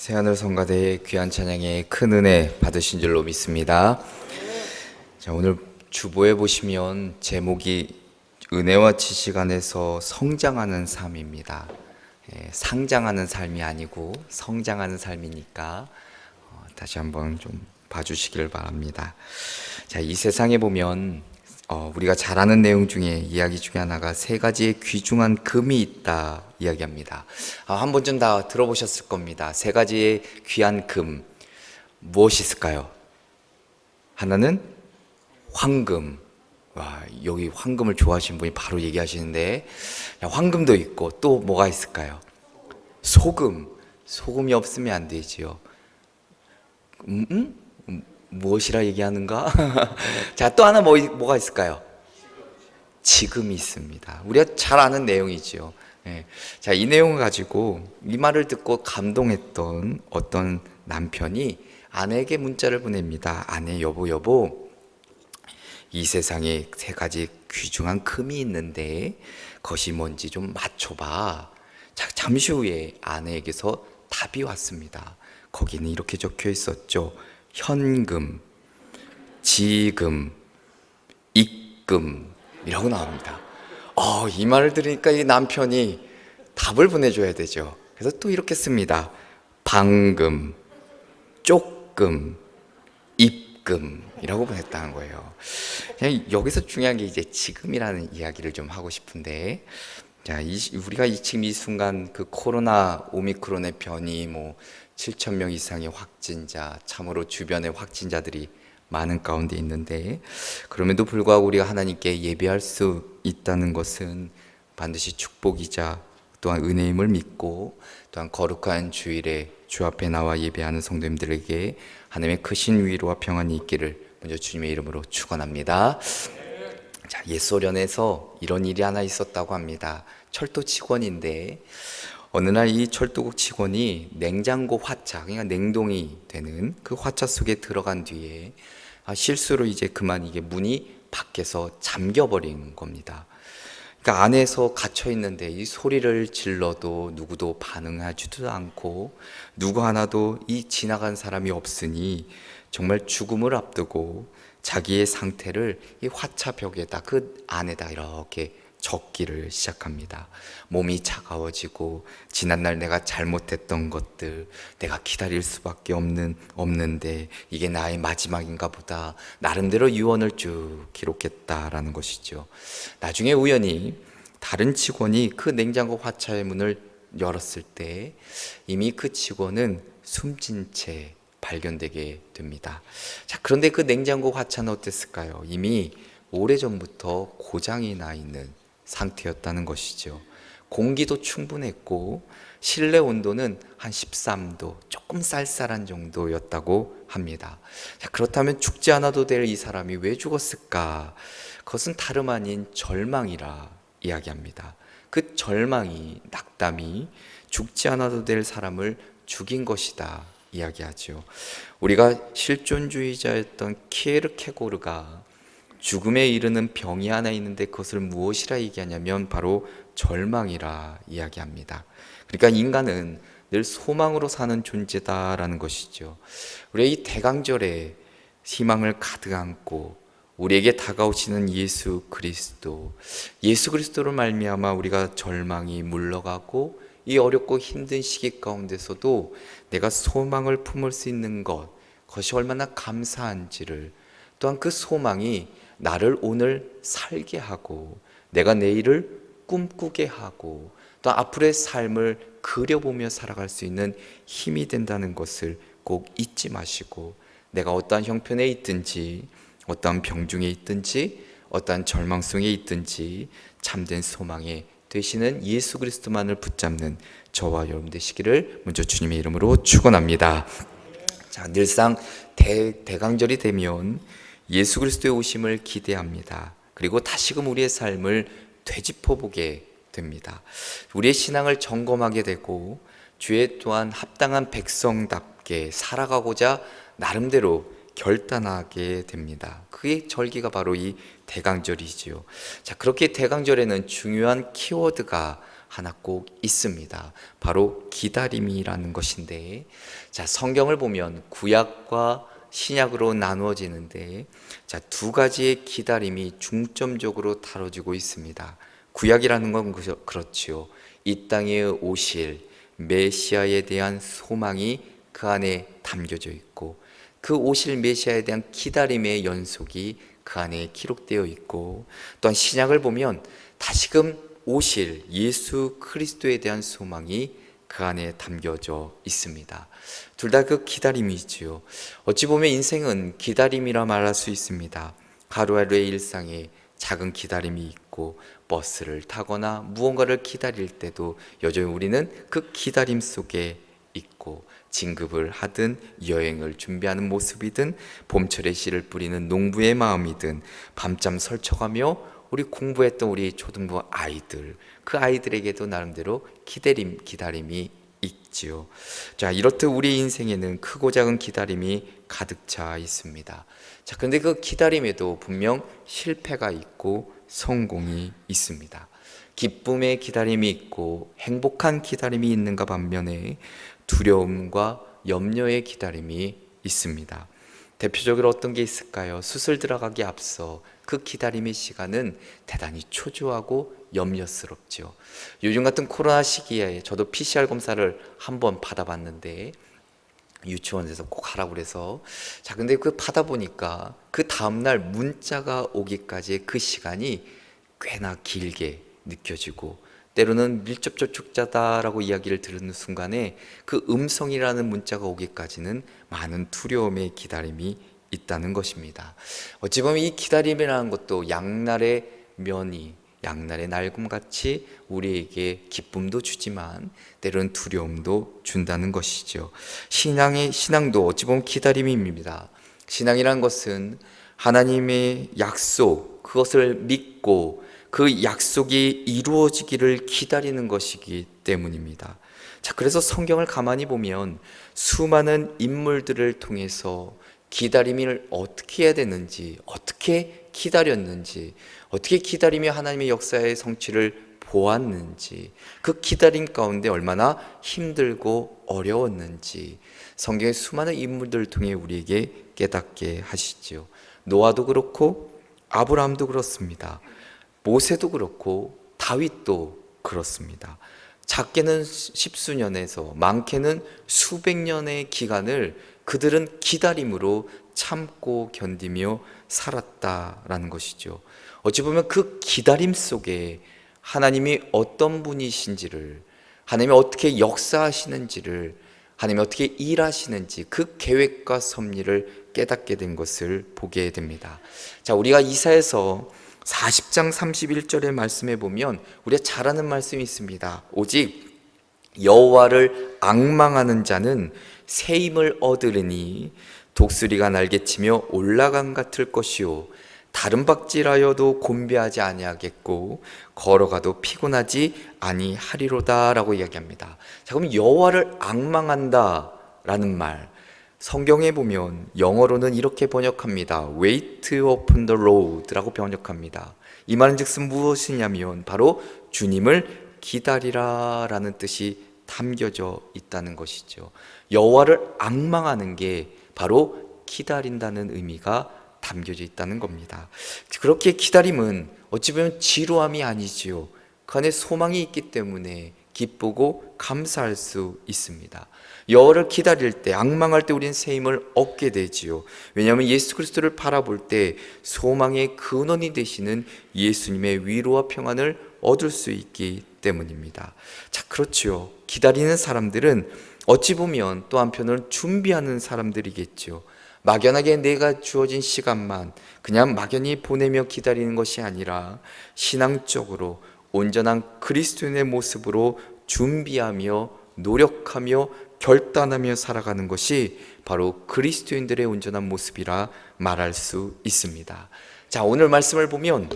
새하늘 성가대의 귀한 찬양에 큰 은혜 받으신 줄로 믿습니다. 자, 오늘 주보에 보시면 제목이 은혜와 지식 안에서 성장하는 삶입니다. 예, 상장하는 삶이 아니고 성장하는 삶이니까 어, 다시 한번 좀 봐주시길 바랍니다. 자, 이 세상에 보면 어, 우리가 잘 아는 내용 중에 이야기 중에 하나가 세 가지의 귀중한 금이 있다 이야기합니다. 아, 한 번쯤 다 들어보셨을 겁니다. 세 가지의 귀한 금 무엇이 있을까요? 하나는 황금. 와, 여기 황금을 좋아하시는 분이 바로 얘기하시는데 야, 황금도 있고 또 뭐가 있을까요? 소금. 소금이 없으면 안 되지요. 음, 음? 음, 무엇이라 얘기하는가? 자, 또 하나 뭐, 뭐가 있을까요? 지금이 있습니다. 우리가 잘 아는 내용이지요. 예. 자, 이 내용을 가지고 이 말을 듣고 감동했던 어떤 남편이 아내에게 문자를 보냅니다. 아내, 여보, 여보. 이 세상에 세 가지 귀중한 금이 있는데 그것이 뭔지 좀 맞춰봐. 자, 잠시 후에 아내에게서 답이 왔습니다. 거기는 이렇게 적혀 있었죠. 현금, 지금, 입금 이라고 나옵니다. 어, 이 말을 들으니까 이 남편이 답을 보내줘야 되죠. 그래서 또 이렇게 씁니다. 방금, 조금, 입금이라고 보냈다는 거예요. 그냥 여기서 중요한 게 이제 지금이라는 이야기를 좀 하고 싶은데, 자, 이, 우리가 이, 지금 이 순간 그 코로나 오미크론의 변이 뭐 7천 명 이상의 확진자, 참으로 주변에 확진자들이 많은 가운데 있는데 그럼에도 불구하고 우리가 하나님께 예배할 수 있다는 것은 반드시 축복이자 또한 은혜임을 믿고 또한 거룩한 주일에 주 앞에 나와 예배하는 성도님들에게 하나님의 크신 위로와 평안이 있기를 먼저 주님의 이름으로 축원합니다. 자, 옛소련에서 이런 일이 하나 있었다고 합니다. 철도 직원인데 어느 날 이 철도국 직원이 냉장고 화차, 그러니까 냉동이 되는 그 화차 속에 들어간 뒤에 아, 실수로 이제 그만 이게 문이 밖에서 잠겨버린 겁니다. 그러니까 안에서 갇혀 있는데 이 소리를 질러도 누구도 반응하지도 않고 누구 하나도 이 지나간 사람이 없으니 정말 죽음을 앞두고 자기의 상태를 이 화차벽에다 그 안에다 이렇게 적기를 시작합니다. 몸이 차가워지고 지난날 내가 잘못했던 것들 내가 기다릴 수밖에 없는 없는데 이게 나의 마지막인가 보다 나름대로 유언을 쭉 기록했다라는 것이죠. 나중에 우연히 다른 직원이 그 냉장고 화차의 문을 열었을 때 이미 그 직원은 숨진 채 발견되게 됩니다. 자, 그런데 그 냉장고 화차는 어땠을까요? 이미 오래전부터 고장이 나 있는 상태였다는 것이죠. 공기도 충분했고 실내 온도는 한 13도, 조금 쌀쌀한 정도였다고 합니다. 자, 그렇다면 죽지 않아도 될 이 사람이 왜 죽었을까? 그것은 다름 아닌 절망이라 이야기합니다. 그 절망이, 낙담이 죽지 않아도 될 사람을 죽인 것이다 이야기하죠. 우리가 실존주의자였던 키에르케고르가 죽음에 이르는 병이 하나 있는데 그것을 무엇이라 얘기하냐면 바로 절망이라 이야기합니다. 그러니까 인간은 늘 소망으로 사는 존재다라는 것이죠. 우리 이 대강절에 희망을 가득 안고 우리에게 다가오시는 예수 그리스도, 예수 그리스도로 말미암아 우리가 절망이 물러가고 이 어렵고 힘든 시기 가운데서도 내가 소망을 품을 수 있는 것, 그것이 얼마나 감사한지를 또한 그 소망이 나를 오늘 살게 하고 내가 내일을 꿈꾸게 하고 또 앞으로의 삶을 그려보며 살아갈 수 있는 힘이 된다는 것을 꼭 잊지 마시고 내가 어떠한 형편에 있든지 어떠한 병중에 있든지 어떠한 절망 속에 있든지 참된 소망에 되시는 예수 그리스도만을 붙잡는 저와 여러분 되시기를 먼저 주님의 이름으로 축원합니다. 자, 늘상 대, 대강절이 되면 예수 그리스도의 오심을 기대합니다. 그리고 다시금 우리의 삶을 되짚어 보게 됩니다. 우리의 신앙을 점검하게 되고 주의 또한 합당한 백성답게 살아가고자 나름대로 결단하게 됩니다. 그게 절기가 바로 이 대강절이지요. 자, 그렇게 대강절에는 중요한 키워드가 하나 꼭 있습니다. 바로 기다림이라는 것인데, 자, 성경을 보면 구약과 신약으로 나누어지는데, 자, 두 가지의 기다림이 중점적으로 다뤄지고 있습니다. 구약이라는 건 그렇지요. 이 땅에 오실 메시아에 대한 소망이 그 안에 담겨져 있고, 그 오실 메시아에 대한 기다림의 연속이 그 안에 기록되어 있고 또한 신약을 보면 다시금 오실 예수 그리스도에 대한 소망이 그 안에 담겨져 있습니다. 둘 다 그 기다림이지요. 어찌 보면 인생은 기다림이라 말할 수 있습니다. 하루하루의 일상에 작은 기다림이 있고 버스를 타거나 무언가를 기다릴 때도 여전히 우리는 그 기다림 속에 있고 진급을 하든 여행을 준비하는 모습이든 봄철에 씨를 뿌리는 농부의 마음이든 밤잠 설쳐가며 우리 공부했던 우리 초등부 아이들 그 아이들에게도 나름대로 기다림 기다림이 있지요. 자 이렇듯 우리 인생에는 크고 작은 기다림이 가득 차 있습니다. 자 근데 그 기다림에도 분명 실패가 있고 성공이 있습니다. 기쁨의 기다림이 있고 행복한 기다림이 있는가 반면에 두려움과 염려의 기다림이 있습니다. 대표적으로 어떤 게 있을까요? 수술 들어가기 앞서 그 기다림의 시간은 대단히 초조하고 염려스럽죠. 요즘 같은 코로나 시기에 저도 PCR 검사를 한 번 받아봤는데 유치원에서 꼭 하라고 그래서 자 근데 그 받아 보니까 그 다음 날 문자가 오기까지의 그 시간이 꽤나 길게 느껴지고 때로는 밀접 접촉자다라고 이야기를 들은 순간에 그 음성이라는 문자가 오기까지는 많은 두려움의 기다림이 있다는 것입니다. 어찌 보면 이 기다림이라는 것도 양날의 면이 양날의 날금 같이 우리에게 기쁨도 주지만 때로는 두려움도 준다는 것이죠. 신앙의 신앙도 어찌 보면 기다림입니다. 신앙이란 것은 하나님의 약속 그것을 믿고 그 약속이 이루어지기를 기다리는 것이기 때문입니다. 자, 그래서 성경을 가만히 보면 수많은 인물들을 통해서 기다림을 어떻게 해야 되는지, 어떻게 기다렸는지, 어떻게 기다리며 하나님의 역사의 성취를 보았는지, 그 기다림 가운데 얼마나 힘들고 어려웠는지, 성경의 수많은 인물들을 통해 우리에게 깨닫게 하시지요. 노아도 그렇고, 아브라함도 그렇습니다. 모세도 그렇고, 다윗도 그렇습니다. 작게는 십수년에서 많게는 수백 년의 기간을 그들은 기다림으로 참고 견디며 살았다라는 것이죠. 어찌 보면 그 기다림 속에 하나님이 어떤 분이신지를, 하나님이 어떻게 역사하시는지를, 하나님이 어떻게 일하시는지 그 계획과 섭리를 깨닫게 된 것을 보게 됩니다. 자, 우리가 이사에서 40장 31절의 말씀에 보면 우리가 잘 아는 말씀이 있습니다. 오직 여호와를 악망하는 자는 새 힘을 얻으리니 독수리가 날개치며 올라간 같을 것이요 다른 박질하여도 곤배하지 아니하겠고 걸어가도 피곤하지 아니하리로다라고 이야기합니다. 자 그럼 여호와를 악망한다라는 말 성경에 보면 영어로는 이렇게 번역합니다. Wait upon the Lord라고 번역합니다. 이 말은즉슨 무엇이냐면 바로 주님을 기다리라라는 뜻이 담겨져 있다는 것이죠. 여호와를 악망하는 게 바로 기다린다는 의미가 담겨져 있다는 겁니다. 그렇게 기다림은 어찌 보면 지루함이 아니지요. 그 안에 소망이 있기 때문에 기쁘고 감사할 수 있습니다. 여호를 기다릴 때 악망할 때 우리는 새 힘을 얻게 되지요. 왜냐하면 예수 그리스도를 바라볼 때 소망의 근원이 되시는 예수님의 위로와 평안을 얻을 수 있기 때문입니다. 자, 그렇지요. 기다리는 사람들은 어찌 보면 또 한편으로는 준비하는 사람들이겠죠. 막연하게 내가 주어진 시간만 그냥 막연히 보내며 기다리는 것이 아니라 신앙적으로 온전한 그리스도인의 모습으로 준비하며 노력하며 결단하며 살아가는 것이 바로 그리스도인들의 온전한 모습이라 말할 수 있습니다. 자, 오늘 말씀을 보면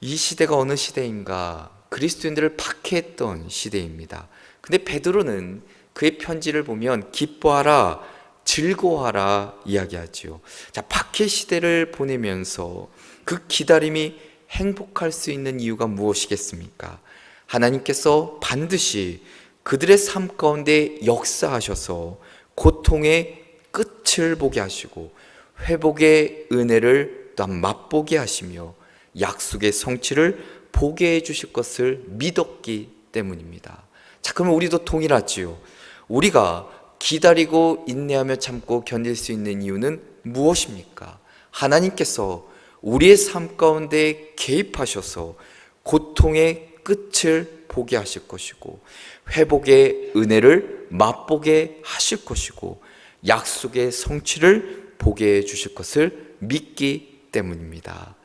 이 시대가 어느 시대인가? 그리스도인들을 박해했던 시대입니다. 근데 베드로는 그의 편지를 보면 기뻐하라, 즐거워하라 이야기하지요. 자, 박해 시대를 보내면서 그 기다림이 행복할 수 있는 이유가 무엇이겠습니까? 하나님께서 반드시 그들의 삶 가운데 역사하셔서 고통의 끝을 보게 하시고 회복의 은혜를 또한 맛보게 하시며 약속의 성취를 보게 해 주실 것을 믿었기 때문입니다. 자, 그러면 우리도 동일하지요. 우리가 기다리고 인내하며 참고 견딜 수 있는 이유는 무엇입니까? 하나님께서 우리의 삶 가운데 개입하셔서 고통의 끝을 보게 하실 것이고 회복의 은혜를 맛보게 하실 것이고 약속의 성취를 보게 해 주실 것을 믿기 때문입니다.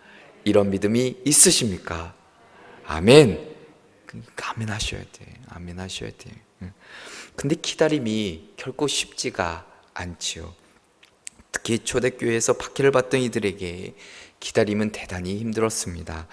이런 믿음이 있으십니까? 아멘. 아멘 하셔야 돼. 아멘 하셔야 돼. 응. 근데 기다림이 결코 쉽지가 않지요. 특히 초대교회에서 박해를 받던 이들에게 기다림은 대단히 힘들었습니다.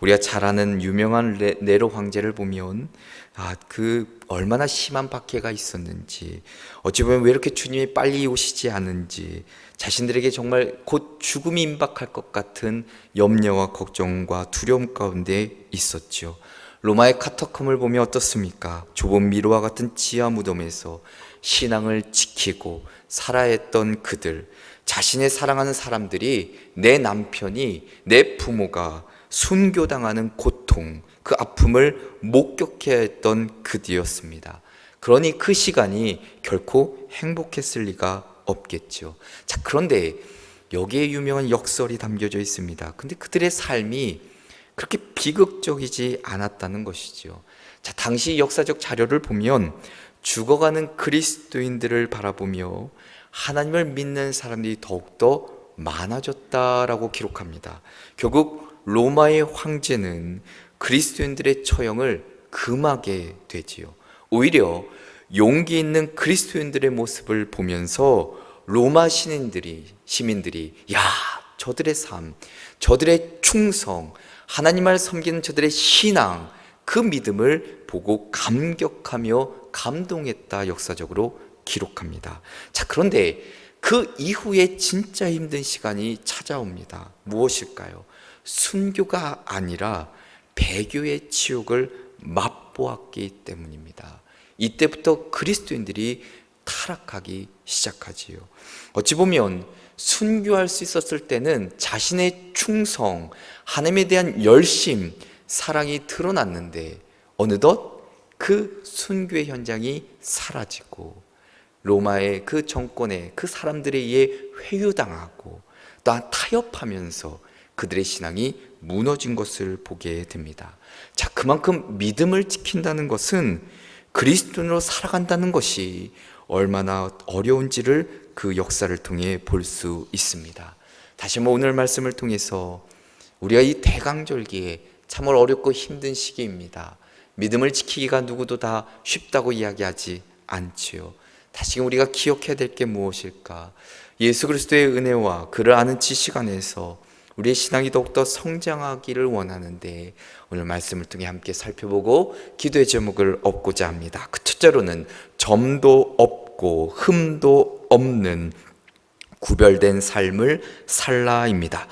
우리가 잘 아는 유명한 레- 네로 황제를 보면 아, 그 얼마나 심한 박해가 있었는지 어찌 보면 왜 이렇게 주님이 빨리 오시지 않은지 자신들에게 정말 곧 죽음이 임박할 것 같은 염려와 걱정과 두려움 가운데 있었지요. 로마의 카타콤을 보면 어떻습니까? 좁은 미로와 같은 지하 무덤에서 신앙을 지키고 살아야 했던 그들, 자신의 사랑하는 사람들이 내 남편이 내 부모가 순교당하는 고통, 그 아픔을 목격해야 했던 그뒤였습니다. 그러니 그 시간이 결코 행복했을 리가 없겠죠. 자, 그런데 여기에 유명한 역설이 담겨져 있습니다. 근데 그들의 삶이 그렇게 비극적이지 않았다는 것이지요. 자, 당시 역사적 자료를 보면 죽어가는 그리스도인들을 바라보며 하나님을 믿는 사람들이 더욱더 많아졌다라고 기록합니다. 결국 로마의 황제는 그리스도인들의 처형을 금하게 되지요. 오히려 용기 있는 그리스도인들의 모습을 보면서 로마 시민들이 시민들이 야 저들의 삶, 저들의 충성, 하나님을 섬기는 저들의 신앙, 그 믿음을 보고 감격하며 감동했다 역사적으로 기록합니다. 자, 그런데 그 이후에 진짜 힘든 시간이 찾아옵니다. 무엇일까요? 순교가 아니라 배교의 치욕을 맛보았기 때문입니다. 이때부터 그리스도인들이 타락하기 시작하지요. 어찌 보면 순교할 수 있었을 때는 자신의 충성, 하나님에 대한 열심, 사랑이 드러났는데 어느덧 그 순교의 현장이 사라지고 로마의 그 정권에 그 사람들에 의해 회유당하고 또한 타협하면서 그들의 신앙이 무너진 것을 보게 됩니다. 자, 그만큼 믿음을 지킨다는 것은 그리스도인으로 살아간다는 것이 얼마나 어려운지를 그 역사를 통해 볼 수 있습니다. 다시 한번 오늘 말씀을 통해서 우리가 이 대강절기에 참으로 어렵고 힘든 시기입니다. 믿음을 지키기가 누구도 다 쉽다고 이야기하지 않지요. 다시금 우리가 기억해야 될 게 무엇일까? 예수 그리스도의 은혜와 그를 아는 지식 안에서 우리의 신앙이 더욱더 성장하기를 원하는데 오늘 말씀을 통해 함께 살펴보고 기도의 제목을 얻고자 합니다. 그 첫째로는 점도 없고 흠도 없는 구별된 삶을 살라입니다.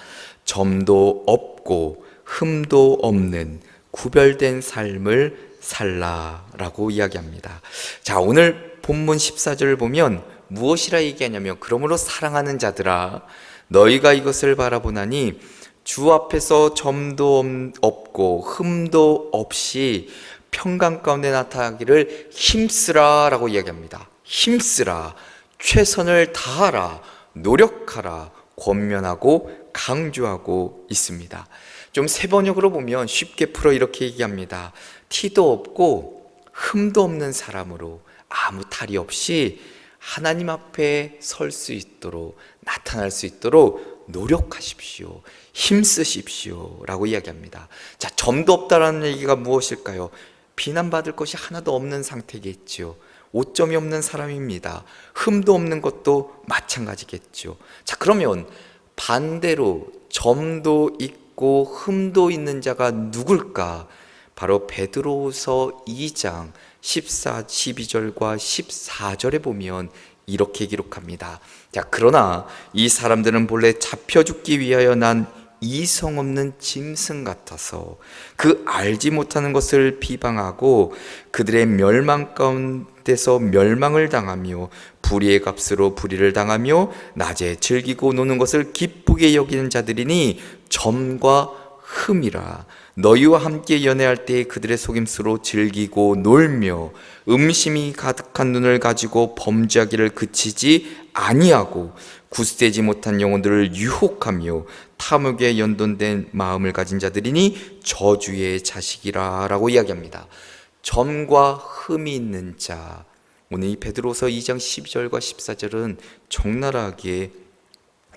점도 없고 흠도 없는 구별된 삶을 살라라고 이야기합니다. 자, 오늘 본문 14절을 보면 무엇이라 얘기하냐면 그러므로 사랑하는 자들아 너희가 이것을 바라보나니 주 앞에서 점도 없고 흠도 없이 평강 가운데 나타나기를 힘쓰라라고 이야기합니다. 힘쓰라. 최선을 다하라. 노력하라. 권면하고 강조하고 있습니다. 좀 세번역으로 보면 쉽게 풀어 이렇게 얘기합니다. 티도 없고 흠도 없는 사람으로 아무 탈이 없이 하나님 앞에 설 수 있도록 나타날 수 있도록 노력하십시오. 힘쓰십시오. 라고 이야기합니다. 자, 점도 없다라는 얘기가 무엇일까요? 비난받을 것이 하나도 없는 상태겠지요. 오점이 없는 사람입니다. 흠도 없는 것도 마찬가지겠죠. 자, 그러면 반대로 점도 있고 흠도 있는 자가 누굴까? 바로 베드로서 2장 14, 12절과 14절에 보면 이렇게 기록합니다. 자, 그러나 이 사람들은 본래 잡혀 죽기 위하여 난 이성 없는 짐승 같아서 그 알지 못하는 것을 비방하고 그들의 멸망 가운데서 멸망을 당하며 불의의 값으로 불의를 당하며 낮에 즐기고 노는 것을 기쁘게 여기는 자들이니 점과 흠이라. 너희와 함께 연애할 때 그들의 속임수로 즐기고 놀며 음심이 가득한 눈을 가지고 범죄하기를 그치지 아니하고 굳세지 못한 영혼들을 유혹하며 탐욕에 연돈된 마음을 가진 자들이니 저주의 자식이라라고 이야기합니다. 점과 흠이 있는 자. 오늘 이 베드로서 2장 12절과 14절은 적나라하게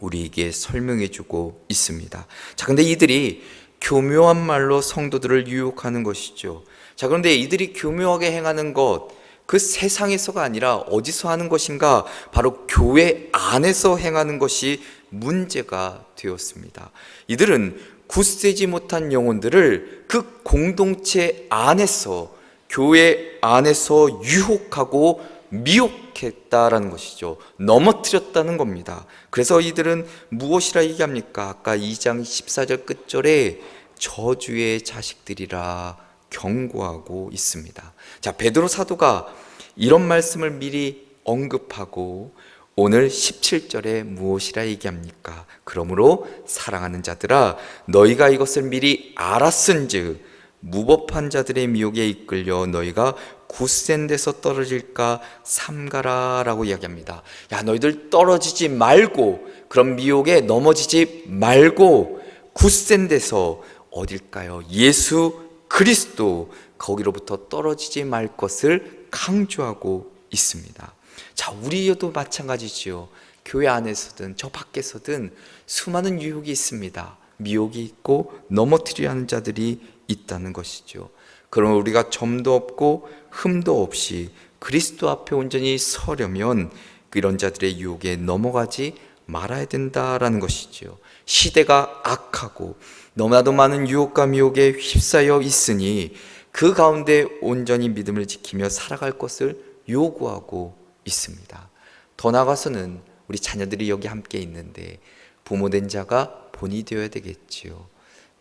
우리에게 설명해 주고 있습니다. 자, 근데 이들이 교묘한 말로 성도들을 유혹하는 것이죠. 자, 그런데 이들이 교묘하게 행하는 것, 그 세상에서가 아니라 어디서 하는 것인가? 바로 교회 안에서 행하는 것이 문제가 되었습니다. 이들은 굳세지 못한 영혼들을 그 공동체 안에서, 교회 안에서 유혹하고 미혹했다라는 것이죠. 넘어뜨렸다는 겁니다. 그래서 이들은 무엇이라 얘기합니까? 아까 2장 14절 끝절에 저주의 자식들이라 경고하고 있습니다. 자, 베드로 사도가 이런 말씀을 미리 언급하고 오늘 17절에 무엇이라 얘기합니까? 그러므로 사랑하는 자들아 너희가 이것을 미리 알았은즉 무법한 자들의 미혹에 이끌려 너희가 굳센 데서 떨어질까 삼가라라고 이야기합니다. 야 너희들 떨어지지 말고 그런 미혹에 넘어지지 말고 굳센 데서 어딜까요? 예수 그리스도 거기로부터 떨어지지 말 것을 강조하고 있습니다. 자, 우리도 마찬가지지요. 교회 안에서든 저 밖에서든 수많은 유혹이 있습니다. 미혹이 있고 넘어뜨려 하는 자들이 있다는 것이죠. 그럼 우리가 점도 없고 흠도 없이 그리스도 앞에 온전히 서려면 이런 자들의 유혹에 넘어가지 말아야 된다라는 것이지요. 시대가 악하고 너무나도 많은 유혹과 미혹에 휩싸여 있으니 그 가운데 온전히 믿음을 지키며 살아갈 것을 요구하고 있습니다. 더 나아가서는 우리 자녀들이 여기 함께 있는데 부모된 자가 본이 되어야 되겠지요.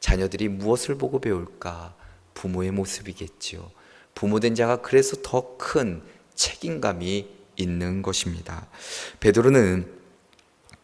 자녀들이 무엇을 보고 배울까? 부모의 모습이겠지요. 부모된 자가 그래서 더 큰 책임감이 있는 것입니다. 베드로는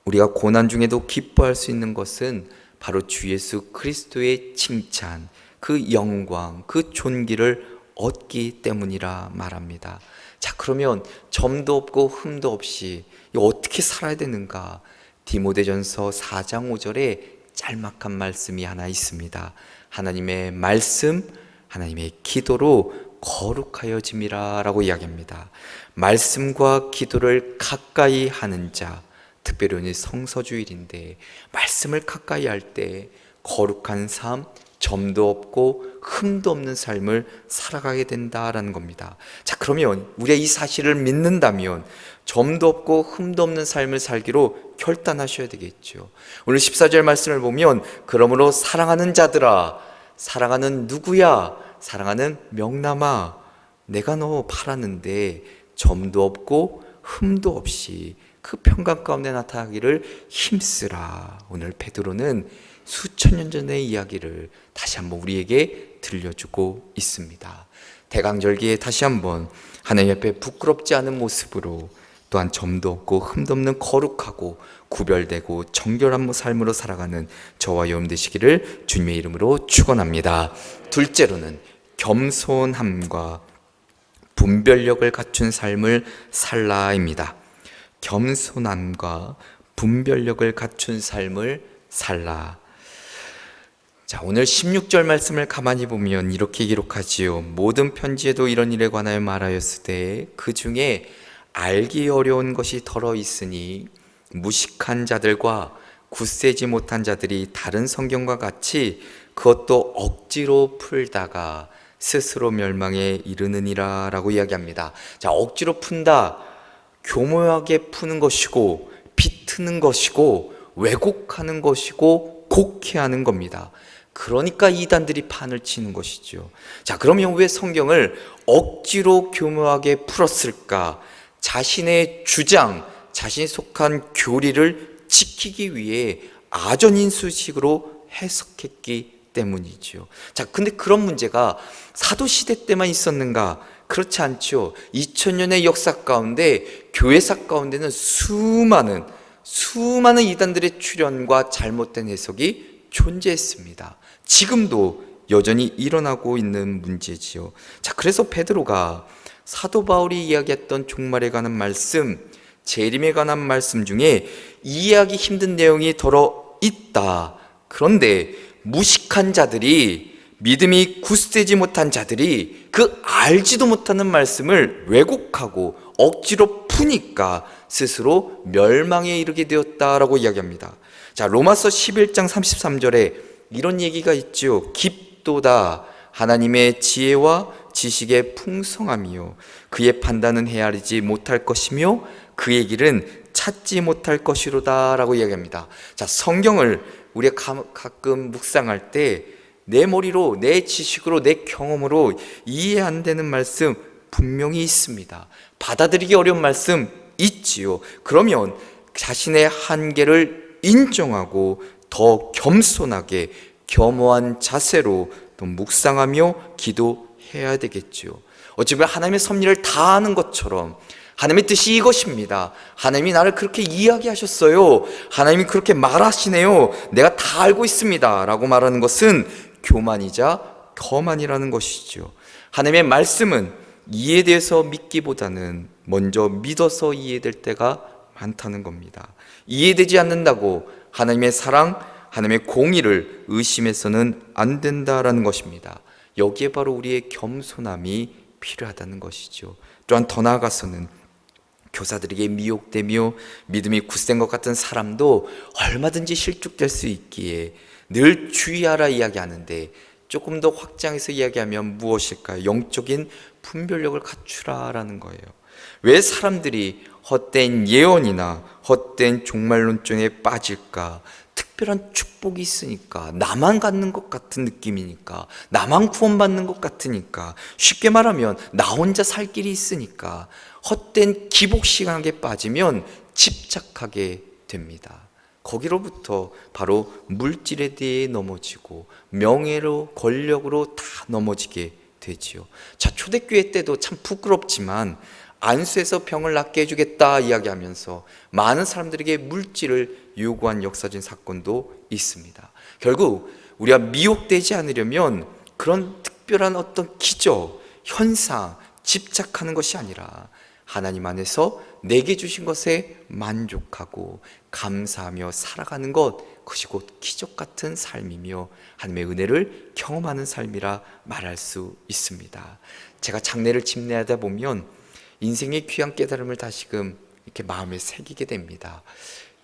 우리가 고난 중에도 기뻐할 수 있는 것은 바로 주 예수 그리스도의 칭찬, 그 영광, 그 존귀를 얻기 때문이라 말합니다. 자, 그러면 점도 없고 흠도 없이 어떻게 살아야 되는가? 디모데전서 4장 5절에 짤막한 말씀이 하나 있습니다. 하나님의 말씀, 하나님의 기도로 거룩하여짐이라라고 이야기합니다. 말씀과 기도를 가까이 하는 자, 특별히 성서주일인데 말씀을 가까이 할 때 거룩한 삶, 점도 없고 흠도 없는 삶을 살아가게 된다라는 겁니다. 자, 그러면 우리가 이 사실을 믿는다면 점도 없고 흠도 없는 삶을 살기로 결단하셔야 되겠죠. 오늘 14절 말씀을 보면 그러므로 사랑하는 자들아 사랑하는 누구야? 사랑하는 명남아 내가 너 팔았는데 점도 없고 흠도 없이 그 평강 가운데 나타나기를 힘쓰라. 오늘 베드로는 수천 년 전의 이야기를 다시 한번 우리에게 들려주고 있습니다. 대강절기에 다시 한번 하나님 앞에 부끄럽지 않은 모습으로 또한 점도 없고 흠도 없는 거룩하고 구별되고 정결한 삶으로 살아가는 저와 여러분 되시기를 주님의 이름으로 축원합니다. 둘째로는 겸손함과 분별력을 갖춘 삶을 살라입니다. 겸손함과 분별력을 갖춘 삶을 살라. 자, 오늘 16절 말씀을 가만히 보면 이렇게 기록하지요. 모든 편지에도 이런 일에 관하여 말하였으되 그 중에 알기 어려운 것이 덜어 있으니 무식한 자들과 굳세지 못한 자들이 다른 성경과 같이 그것도 억지로 풀다가 스스로 멸망에 이르느니라 라고 이야기합니다. 자, 억지로 푼다. 교묘하게 푸는 것이고 비트는 것이고 왜곡하는 것이고 곡해하는 겁니다. 그러니까 이단들이 판을 치는 것이죠. 자, 그러면 왜 성경을 억지로 교묘하게 풀었을까? 자신의 주장, 자신이 속한 교리를 지키기 위해 아전인수식으로 해석했기 때문이죠. 자, 근데 그런 문제가 사도 시대 때만 있었는가? 그렇지 않죠. 2000년의 역사 가운데 교회사 가운데는 수많은 수많은 이단들의 출현과 잘못된 해석이 존재했습니다. 지금도 여전히 일어나고 있는 문제지요. 자, 그래서 베드로가 사도 바울이 이야기했던 종말에 관한 말씀, 재림에 관한 말씀 중에 이해하기 힘든 내용이 더러 있다. 그런데 무식한 자들이 믿음이 굳세지 못한 자들이 그 알지도 못하는 말씀을 왜곡하고 억지로 푸니까 스스로 멸망에 이르게 되었다라고 이야기합니다. 자, 로마서 11장 33절에 이런 얘기가 있죠. 깊도다 하나님의 지혜와 지식의 풍성함이요 그의 판단은 헤아리지 못할 것이며 그의 길은 찾지 못할 것이로다라고 이야기합니다. 자, 성경을 우리가 가- 가끔 묵상할 때 내 머리로, 내 지식으로, 내 경험으로 이해 안 되는 말씀 분명히 있습니다. 받아들이기 어려운 말씀 있지요. 그러면 자신의 한계를 인정하고 더 겸손하게 겸허한 자세로 또 묵상하며 기도해야 되겠죠. 어찌 보면 하나님의 섭리를 다 아는 것처럼 하나님의 뜻이 이것입니다. 하나님이 나를 그렇게 이야기하셨어요. 하나님이 그렇게 말하시네요. 내가 다 알고 있습니다. 라고 말하는 것은 교만이자 거만이라는 것이죠. 하나님의 말씀은 이해돼서 믿기보다는 먼저 믿어서 이해될 때가 많다는 겁니다. 이해되지 않는다고 하나님의 사랑, 하나님의 공의를 의심해서는 안 된다라는 것입니다. 여기에 바로 우리의 겸손함이 필요하다는 것이죠. 또한 더 나아가서는 교사들에게 미혹되며 믿음이 굳센 것 같은 사람도 얼마든지 실족될 수 있기에 늘 주의하라 이야기하는데 조금 더 확장해서 이야기하면 무엇일까요? 영적인 분별력을 갖추라라는 거예요. 왜 사람들이 헛된 예언이나 헛된 종말론증에 빠질까? 특별한 축복이 있으니까 나만 갖는 것 같은 느낌이니까 나만 구원받는 것 같으니까 쉽게 말하면 나 혼자 살 길이 있으니까 헛된 기복 시간에 빠지면 집착하게 됩니다. 거기로부터 바로 물질에 대해 넘어지고 명예로 권력으로 다 넘어지게 되지요. 자 초대교회 때도 참 부끄럽지만 안수해서 병을 낫게 해주겠다 이야기하면서 많은 사람들에게 물질을 요구한 역사적인 사건도 있습니다. 결국 우리가 미혹되지 않으려면 그런 특별한 어떤 기적, 현상, 집착하는 것이 아니라 하나님 안에서 내게 주신 것에 만족하고 감사하며 살아가는 것 그것이 곧 기적 같은 삶이며 하나님의 은혜를 경험하는 삶이라 말할 수 있습니다. 제가 장례를 집례하다 보면 인생의 귀한 깨달음을 다시금 이렇게 마음에 새기게 됩니다.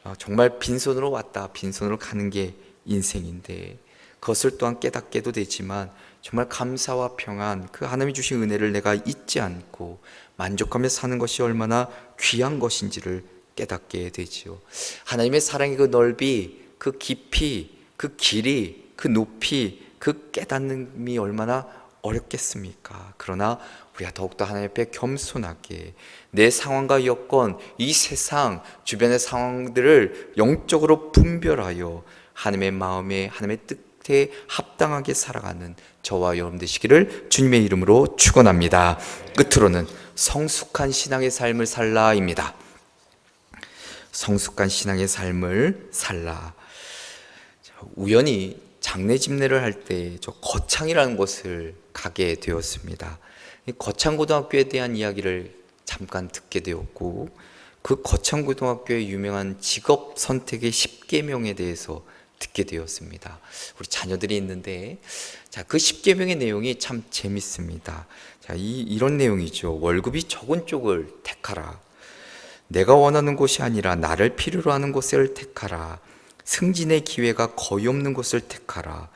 어, 정말 빈손으로 왔다 빈손으로 가는 게 인생인데 그것을 또한 깨닫게도 되지만 정말 감사와 평안 그 하나님이 주신 은혜를 내가 잊지 않고 만족하며 사는 것이 얼마나 귀한 것인지를 깨닫게 되지요. 하나님의 사랑의 그 넓이, 그 깊이, 그 길이, 그 높이, 그 깨닫음이 얼마나 어렵겠습니까? 그러나 우리가 더욱더 하나님 앞에 겸손하게 내 상황과 여건, 이 세상, 주변의 상황들을 영적으로 분별하여 하나님의 마음에, 하나님의 뜻 에 합당하게 살아가는 저와 여러분 되시기를 주님의 이름으로 축원합니다. 끝으로는 성숙한 신앙의 삶을 살라입니다. 성숙한 신앙의 삶을 살라. 우연히 장례 집례를 할 때 저 거창이라는 곳을 가게 되었습니다. 이 거창고등학교에 대한 이야기를 잠깐 듣게 되었고 그 거창고등학교의 유명한 직업 선택의 10계명에 대해서 듣게 되었습니다. 우리 자녀들이 있는데 자, 그 10계명의 내용이 참 재밌습니다. 자, 이 이런 내용이죠. 월급이 적은 쪽을 택하라. 내가 원하는 곳이 아니라 나를 필요로 하는 곳을 택하라. 승진의 기회가 거의 없는 곳을 택하라.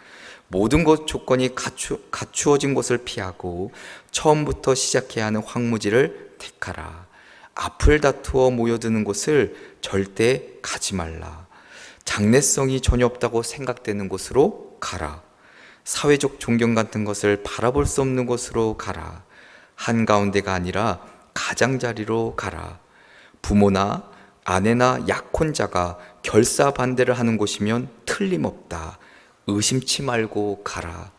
모든 것 조건이 갖추, 갖추어진 곳을 피하고 처음부터 시작해야 하는 황무지를 택하라. 앞을 다투어 모여드는 곳을 절대 가지 말라. 장래성이 전혀 없다고 생각되는 곳으로 가라. 사회적 존경 같은 것을 바라볼 수 없는 곳으로 가라. 한가운데가 아니라 가장자리로 가라. 부모나 아내나 약혼자가 결사 반대를 하는 곳이면 틀림없다. 의심치 말고 가라.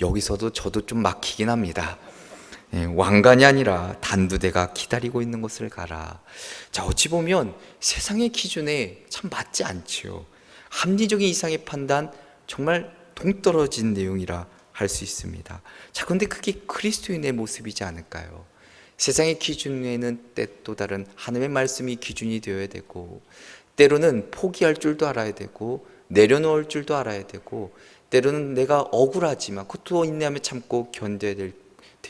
여기서도 저도 좀 막히긴 합니다. 예, 왕관이 아니라 단두대가 기다리고 있는 곳을 가라. 자, 어찌 보면 세상의 기준에 참 맞지 않지요. 합리적인 이상의 판단 정말 동떨어진 내용이라 할 수 있습니다. 자, 근데 그게 그리스도인의 모습이지 않을까요? 세상의 기준에는 때 또 다른 하나님의 말씀이 기준이 되어야 되고 때로는 포기할 줄도 알아야 되고 내려놓을 줄도 알아야 되고 때로는 내가 억울하지만 그것도 인내하며 참고 견뎌야 될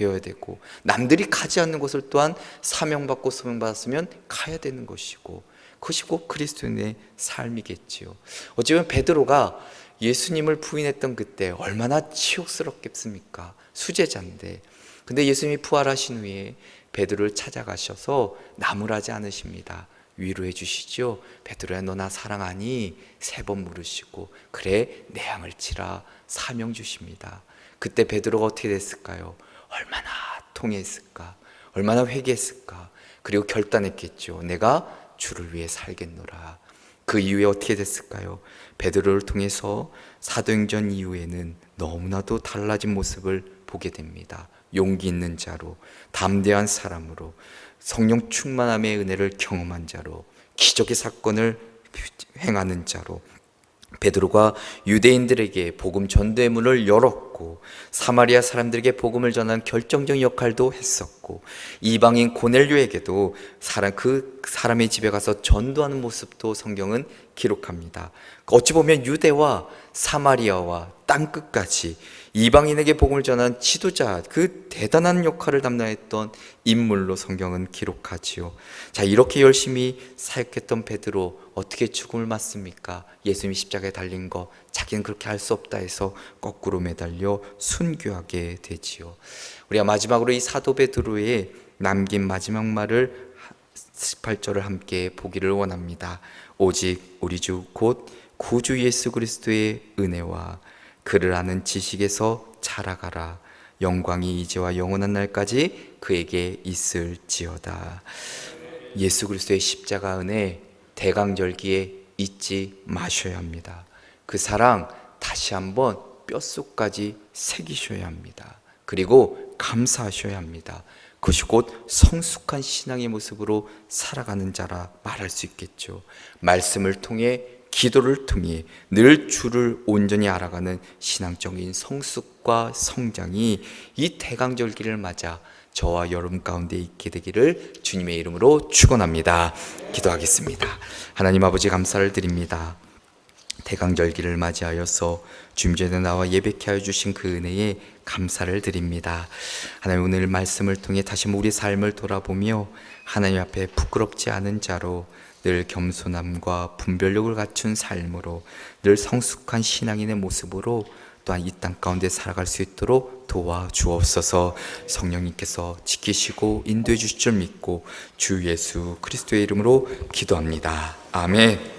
되어야 되고 남들이 가지 않는 것을 또한 사명받고 소명받았으면 가야 되는 것이고 그것이 꼭 그리스도인의 삶이겠지요. 어쩌면 베드로가 예수님을 부인했던 그때 얼마나 치욕스럽겠습니까? 수제자인데. 근데 예수님이 부활하신 후에 베드로를 찾아가셔서 나무라지 않으십니다. 위로해 주시죠. 베드로야 너나 사랑하니 세 번 물으시고 그래 내 양을 치라 사명 주십니다. 그때 베드로가 어떻게 됐을까요? 얼마나 통했을까? 얼마나 회개했을까? 그리고 결단했겠죠. 내가 주를 위해 살겠노라. 그 이후에 어떻게 됐을까요? 베드로를 통해서 사도행전 이후에는 너무나도 달라진 모습을 보게 됩니다. 용기 있는 자로, 담대한 사람으로, 성령 충만함의 은혜를 경험한 자로, 기적의 사건을 행하는 자로, 베드로가 유대인들에게 복음 전도의 문을 열었고 사마리아 사람들에게 복음을 전한 결정적 역할도 했었고 이방인 고넬료에게도 사람 그 사람의 집에 가서 전도하는 모습도 성경은 기록합니다. 어찌 보면 유대와 사마리아와 땅 끝까지 이방인에게 복음을 전한 지도자 그 대단한 역할을 담당했던 인물로 성경은 기록하지요. 자 이렇게 열심히 사역했던 베드로 어떻게 죽음을 맞습니까? 예수님이 십자가에 달린 거 자기는 그렇게 할 수 없다 해서 거꾸로 매달려 순교하게 되지요. 우리가 마지막으로 이 사도 베드로의 남긴 마지막 말을 18절을 함께 보기를 원합니다. 오직 우리 주 곧 구주 예수 그리스도의 은혜와 그를 아는 지식에서 자라가라. 영광이 이제와 영원한 날까지 그에게 있을지어다. 예수 그리스도의 십자가 은혜 대강절기에 잊지 마셔야 합니다. 그 사랑 다시 한번 뼛속까지 새기셔야 합니다. 그리고 감사하셔야 합니다. 그것이 곧 성숙한 신앙의 모습으로 살아가는 자라 말할 수 있겠죠. 말씀을 통해 기도를 통해 늘 주를 온전히 알아가는 신앙적인 성숙과 성장이 이 대강절기를 맞아 저와 여러분 가운데 있게 되기를 주님의 이름으로 축원합니다. 기도하겠습니다. 하나님 아버지 감사를 드립니다. 대강절기를 맞이하여서 주님전에 나와 예배케 하여 주신 그 은혜에 감사를 드립니다. 하나님 오늘 말씀을 통해 다시 우리 삶을 돌아보며 하나님 앞에 부끄럽지 않은 자로 늘 겸손함과 분별력을 갖춘 삶으로 늘 성숙한 신앙인의 모습으로 또한 이 땅 가운데 살아갈 수 있도록 도와주옵소서 성령님께서 지키시고 인도해 주실 줄 믿고 주 예수 그리스도의 이름으로 기도합니다. 아멘.